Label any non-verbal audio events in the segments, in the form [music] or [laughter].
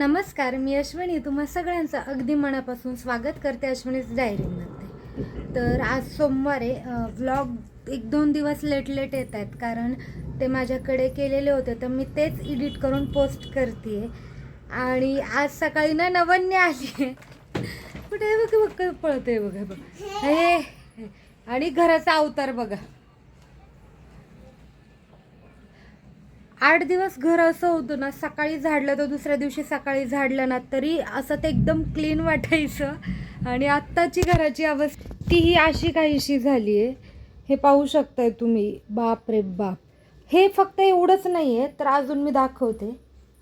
नमस्कार मी अश्विनी. तुम्हा सगळ्यांचं अगदी मनापासून स्वागत करते अश्विनीच डायरीमध्ये. तर आज सोमवार आहे. व्लॉग एक दोन दिवस लेट लेट येत आहेत कारण ते माझ्याकडे केलेले होते तर मी तेच एडिट करून पोस्ट करते आणि आज सकाळी ना नवन्य आली आहे. कुठे बघ बघ पळते बघा बघ. हे. आणि घराचा अवतार बघा. आठ दिवस घर असं होतं ना सकाळी झाडलं तर दुसऱ्या दिवशी सकाळी झाडलं ना तरी असं ते एकदम क्लीन वाटायचं. आणि आत्ताची घराची अवस्था तीही अशी काहीशी झाली आहे. हे पाहू शकताय तुम्ही. बाप रे बाप. हे फक्त एवढंच नाही आहे तर अजून मी दाखवते.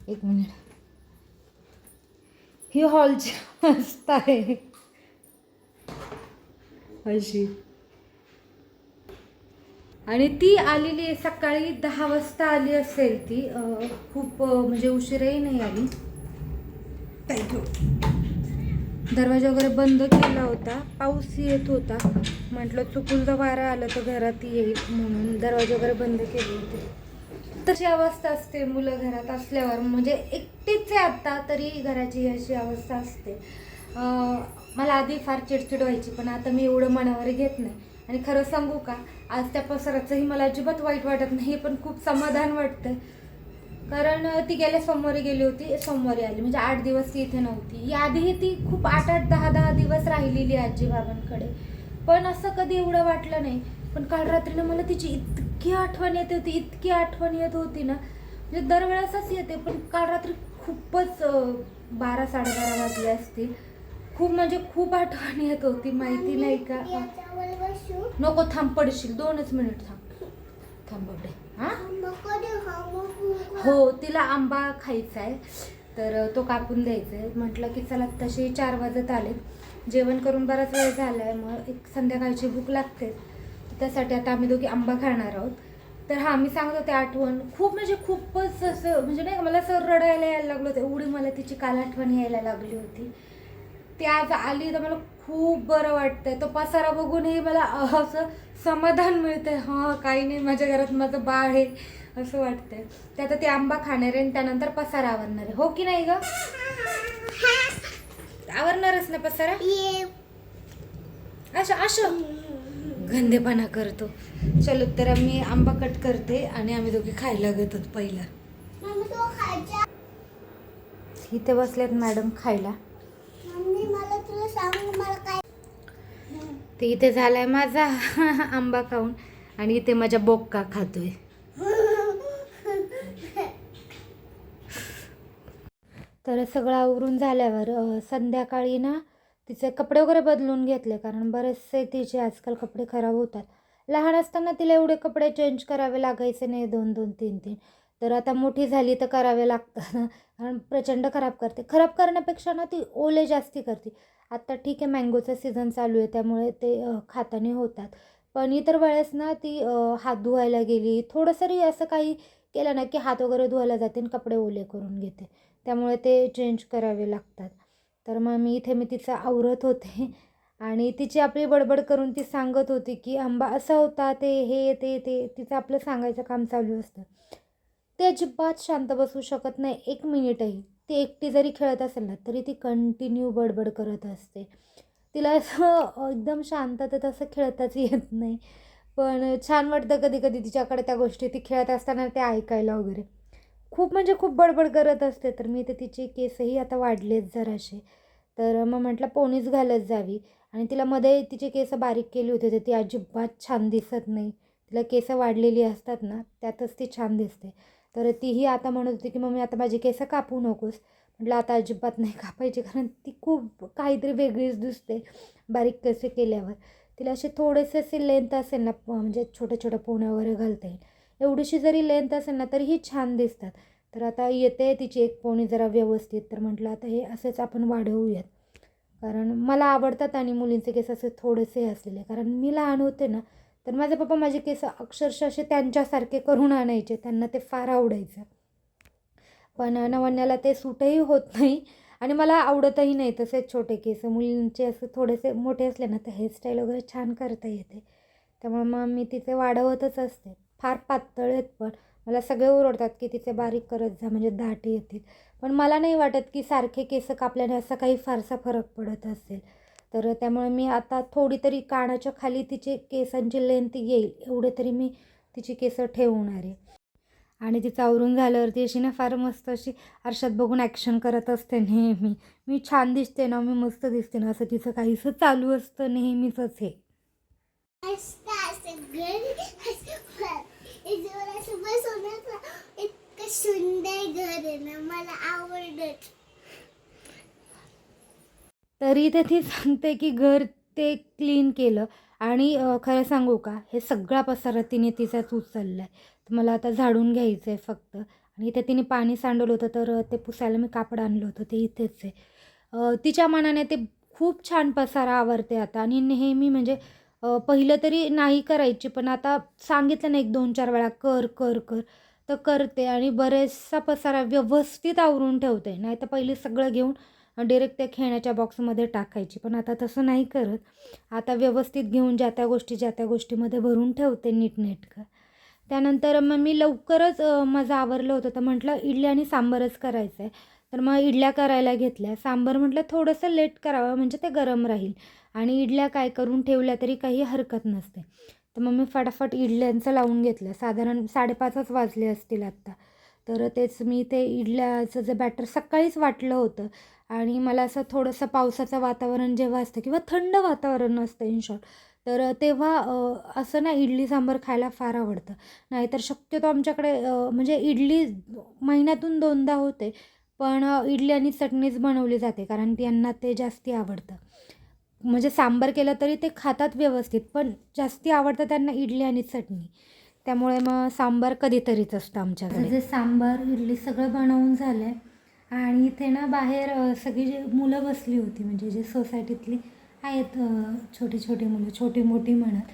एक मिनिट ही हॉलची अवस्था आहे. अशी. आणि ती आलेली आहे सकाळी दहा वाजता आली असेल ती. खूप म्हणजे उशिराही नाही आली. दरवाजा वगैरे बंद केला होता. पाऊस येत होता. म्हटलं चुकून जर वारा आलं तर घरात येईल म्हणून दरवाजे वगैरे बंद केले होते. तशी अवस्था असते मुलं घरात असल्यावर. म्हणजे एकटीच आहे आत्ता तरी घराची अशी अवस्था असते. मला आधी फार चिडचिड व्हायची पण आता मी एवढं मनावर घेत नाही. आणि खरं सांगू का? आज त्या पसराचंही मला अजिबात वाईट वाटत नाही पण खूप समाधान वाटतं कारण ती गेल्या सोमवारी गेली होती. सोमवारी आली म्हणजे आठ दिवस ती इथे नव्हती. याआधीही ती खूप आठ आठ दहा दहा दिवस राहिलेली आजी बाबांकडे. पण असं कधी एवढं वाटलं नाही. पण काल रात्रीनं मला तिची इतकी आठवण येत होती इतकी आठवण येत होती ना. म्हणजे दरवेळेसच येते पण काल रात्री खूपच बारा साडेबारा वाजले असतील. खूप म्हणजे खूप आठवण येत होती माहिती नाही का? नको थांब पडशील. दोनच मिनिट थांब. थांब बड्डे हां? हो तिला आंबा खायचा आहे. तर तो कापून द्यायचा आहे. म्हटलं की चला तसे चार वाजत आले. जेवण करून बराच वेळ झाला आहे मग एक संध्याकाळची भूक लागते. त्यासाठी आता आम्ही दोघी आंबा खाणार आहोत. तर हा मी सांगत होते आठवण. खूप म्हणजे खूपच असं म्हणजे नाही का मला असं रडायला यायला लागलं होतं. एवढी मला तिची काल आठवण यायला लागली होती. ती आज आली तर मला खूप बरं वाटतंय. तो पसारा बघूनही मला असं समाधान मिळतंय. हां काही नाही माझ्या घरात माझं बाळ आहे असं वाटतंय. ते आता ते आंबा खाणार आहे आणि त्यानंतर पसारा आवरणार आहे. हो की नाही ग? आवरणारच ना पसारा? असं असं. गंदेपणा करतो. चलो तर मी आंबा कट करते आणि आम्ही दोघे खायला घेतो पहिला. इथे बसल्यात मॅडम खायला. ते इथे झालाय माझा [laughs] आंबा खाऊन. आणि इथे माझ्या बोक्का खातोय. तर सगळं आवरून झाल्यावर संध्याकाळी ना तिचे कपडे वगैरे बदलून घेतले कारण बरेचसे तिचे आजकाल कपडे खराब होतात. लहान असताना तिला एवढे कपडे चेंज करावे लागायचे नाही दोन दोन तीन तीन. तर आता मोठी झाली तर करावे लागतात कारण प्रचंड खराब करते. खराब करण्यापेक्षा ना ती ओले जास्ती करते. आत्ता ठीक आहे मँगोचं सीझन चालू आहे त्यामुळे ते खाताने होतात. पण इतर वेळेस ना ती हात धुवायला गेली. थोडंसरी असं काही केलं ना की हात वगैरे धुवायला जाते आणि कपडे ओले करून घेते. त्यामुळे ते चेंज करावे लागतात. तर मग मी इथे मी तिचं आवरत होते. आणि तिची आपली बडबड करून ती सांगत होती की आंबा असा होता ते हे ते ते तिचं आपलं सांगायचं काम चालू असतं. ते अजिबात शांत बसू शकत नाही. एक मिनिटही. ती एकटी जरी खेळत असेल ना तरी ती कंटिन्यू बडबड करत असते. तिला असं एकदम शांततेत असं खेळताच येत नाही. पण छान वाटतं कधी कधी तिच्याकडे त्या गोष्टी ती खेळत असताना ते ऐकायला वगैरे. खूप म्हणजे खूप बडबड करत असते. तर मी ते तिचे केसही आता वाढलेत जरासे. तर मग म्हटलं पोणीच घालत जावी. आणि तिला मध्ये तिचे केस बारीक केली होती तर ती अजिबात छान दिसत नाही. तिला केस वाढलेली असतात ना त्यातच ती छान दिसते. तर तीही आता म्हणत होती की मम्मी आता माझी केस कापू नकोस. म्हटलं आता अजिबात नाही कापायची कारण ती खूप काहीतरी वेगळीच दिसते बारीक केसे केल्यावर. तिला असे थोडेसे असे लेंथ असेल ना म्हणजे छोट्या छोट्या पोण्या वगैरे घालता. येईल एवढीशी जरी लेंथ असेल ना तरीही छान दिसतात. तर आता येते तिची एक पोणी जरा व्यवस्थित तर म्हटलं आता हे असेच आपण वाढवूयात. कारण मला आवडतात आणि मुलींचे केस असे थोडेसे असलेले कारण मी लहान होते ना तर माझे पप्पा माझे केस अक्षरशः असे त्यांच्यासारखे करून आणायचे. त्यांना ते फार आवडायचं. पण नवन्याला ते सूटही होत नाही आणि मला आवडतही नाही तसेच छोटे केस. मुलींचे असे थोडेसे मोठे असले ना तर हेअरस्टाईल वगैरे छान करता येते. त्यामुळे मग मी तिचे वाढवतच असते. फार पातळ आहेत पण मला सगळे ओरडतात की तिचे बारीक करत जा म्हणजे दाटी येतील. पण मला नाही वाटत की सारखे केस कापल्याने असा काही फारसा फरक पडत असेल. तर त्यामुळे मी आता थोडी तरी कानाच्या खाली तिचे केसांची लेंथ येईल एवढे तरी मी तिची केस ठेवणार आहे. आणि ती चावरून झाल्यावरती अशी ना फार मस्त अशी आरशात बघून ॲक्शन करत असते नेहमी. मी छान दिसते ना मी मस्त दिसते ना असं तिचं काहीसं चालू असतं नेहमीच हे. सुंदर घर आहे ना मला आवडत. तरी ते ती सांगते की घर ते क्लीन केलं. आणि खरं सांगू का? हे सगळा पसारा तिने तिचाच उचलला आहे तर मला आता झाडून घ्यायचं आहे फक्त. आणि इथे तिने पाणी सांडवलं होतं तर ते पुसायला मी कापड आणलं होतं. ते इथेच आहे. तिच्या मनाने ते खूप छान पसारा आवडते आता. आणि नेहमी म्हणजे पहिलं तरी नाही करायची पण आता सांगितलं ना एक दोन चार वेळा कर कर कर. तर करते. आणि बरेचसा पसारा व्यवस्थित आवरून ठेवते. नाही तर पहिले सगळं घेऊन डिरेक्ट त्या खेळण्याच्या बॉक्समध्ये टाकायची. पण आता तसं नाही करत. आता व्यवस्थित घेऊन ज्या त्या गोष्टी ज्या त्या गोष्टीमध्ये भरून ठेवते नीटनेटकं. त्यानंतर मग मी लवकरच माझं आवरलं होतं. तर म्हटलं इडली आणि सांबारच करायचं आहे. तर मग इडल्या करायला घेतल्या. सांबार म्हटलं थोडंसं लेट करावं म्हणजे ते गरम राहील. आणि इडल्या काय करून ठेवल्या तरी काही हरकत नसते. तर मग मी फटाफट इडल्यांचं लावून घेतलं. साधारण साडेपाचच वाजले असतील आत्ता. तर तेच मी ते इडल्याचं जे बॅटर सकाळीच वाटलं होतं. आणि मला असं थोडंसं पावसाचं वातावरण जेव्हा असतं किंवा थंड वातावरण असतं इन शॉर्ट तर तेव्हा असं ना इडली सांबार खायला फार आवडतं. नाहीतर शक्यतो आमच्याकडे म्हणजे इडली महिन्यातून दोनदा होते पण इडली आणि चटणीच बनवली जाते कारण त्यांना ते जास्ती आवडतं. म्हणजे सांबार केलं तरी ते खातात व्यवस्थित पण जास्ती आवडतं त्यांना इडली आणि चटणी. त्यामुळे मग सांबार कधीतरीच असतं आमच्याकडे. जे सांबार इडली सगळं बनवून झालं आहे आणि इथे ना बाहेर सगळी जे मुलं बसली होती म्हणजे जे सोसायटीतली आहेत छोटी छोटी मुलं छोटी मोठी म्हणत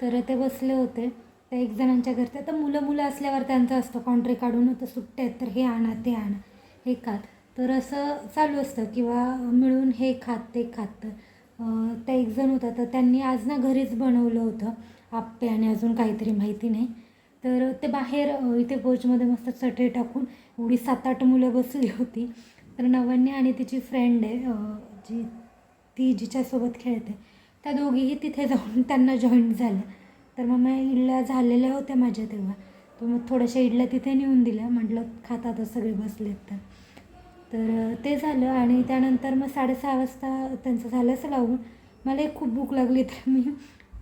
तर ते बसले होते. त्या एक जणांच्या घरचे तर मुलं मुलं असल्यावर त्यांचं असतं कॉन्ट्री काढून होतं सुट्टे आहेत तर हे आणा ते आणा हे खात. तर असं चालू असतं किंवा मिळून हे खात ते खात. तर ते त्या एक जण होता तर त्यांनी आज ना घरीच बनवलं होतं आप्पे आणि अजून काहीतरी माहिती नाही. तर ते बाहेर इथे कोचमध्ये मस्त चटई टाकून एवढी सात आठ मुलं बसली होती. तर नवन्या आणि तिची फ्रेंड आहे जी ती जिच्यासोबत खेळते. त्या दोघीही तिथे जाऊन त्यांना जॉईंट झाल्या. तर मग मी इडल्या झालेल्या होत्या माझ्या तेव्हा. तर मग थोड्याशा इडल्या तिथे नेऊन दिल्या. म्हटलं खातातच सगळे बसलेत तर. तर ते झालं आणि त्यानंतर मग साडेसहा वाजता त्यांचं झालंच लावून मला एक खूप भूक लागली. तर मी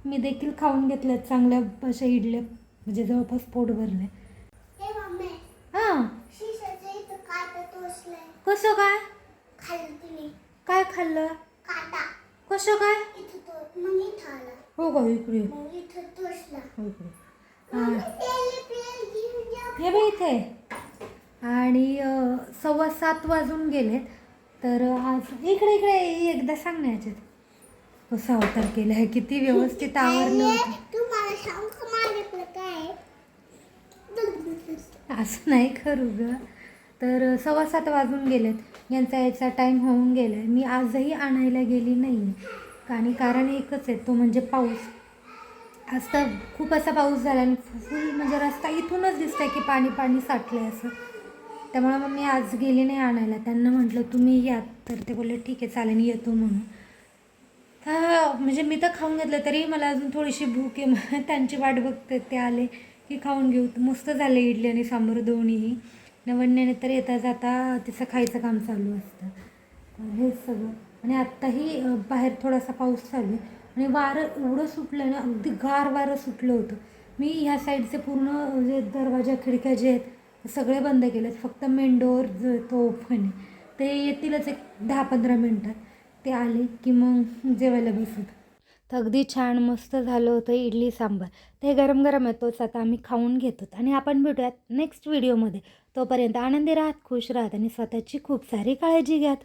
मी देखील खाऊन घेतल्यात चांगल्या अशा इडल्या. म्हणजे जवळपास पोट भरले हे टोचलाय कसं काय? काय खाल्लं? काटा. कसं काय? हो का इकडे हो हां. बघ इथे. आणि सव्वा सात वाजून गेलेत. तर आज इकडे इकडे एकदा सांग ना याच्यात. कसं अवतार केलं आहे किती व्यवस्थित आवरलं होतं तू मला सांग का माझ्याकडे काय आहे? बघ बघ. [laughs] असं नाही खरं ग. तर सव्वा सात वाजून गेलेत. यांचा यायचा टाईम होऊन गेला आहे मी आजही आणायला गेली नाही आणि कारण एकच आहे तो म्हणजे पाऊस. आज तर खूप असा पाऊस झाला आणि फुल म्हणजे रस्ता इथूनच दिसतंय की पाणी पाणी साठलं असं. त्यामुळे मग मी आज गेली नाही आणायला. त्यांना म्हटलं तुम्ही या. तर ते बोलले ठीक आहे चालेल येतो म्हणून. तर म्हणजे मी तर खाऊन घेतलं तरी मला अजून थोडीशी भूक आहे. मग [laughs] त्यांची वाट बघते ते आले. हे खाऊन घेऊ. मस्त झालं इडली आणि सांबर दोन्हीही. नवण्याने तर येता जाता तिचं खायचं काम चालू असतं. तर हेच सगळं. आणि आत्ताही बाहेर थोडासा पाऊस चालू आहे. आणि वारं एवढं सुटलं ना अगदी गार वारं सुटलं होतं. मी ह्या साईडचे पूर्ण जे दरवाजा खिडक्या जे आहेत सगळे बंद केलेत. फक्त मेन डोअर जो तो ओपन आहे ते येतीलच एक दहा पंधरा मिनटात. ते आले की मग जेवायला बसत. तर अगदी छान मस्त झालं होतं इडली सांबार. ते गरम गरम येतोच आता आम्ही खाऊन घेतो. आणि आपण भेटूयात नेक्स्ट व्हिडिओमध्ये तोपर्यंत आनंदी राहत खुश राहत आणि स्वतःची खूप सारी काळजी घ्यात.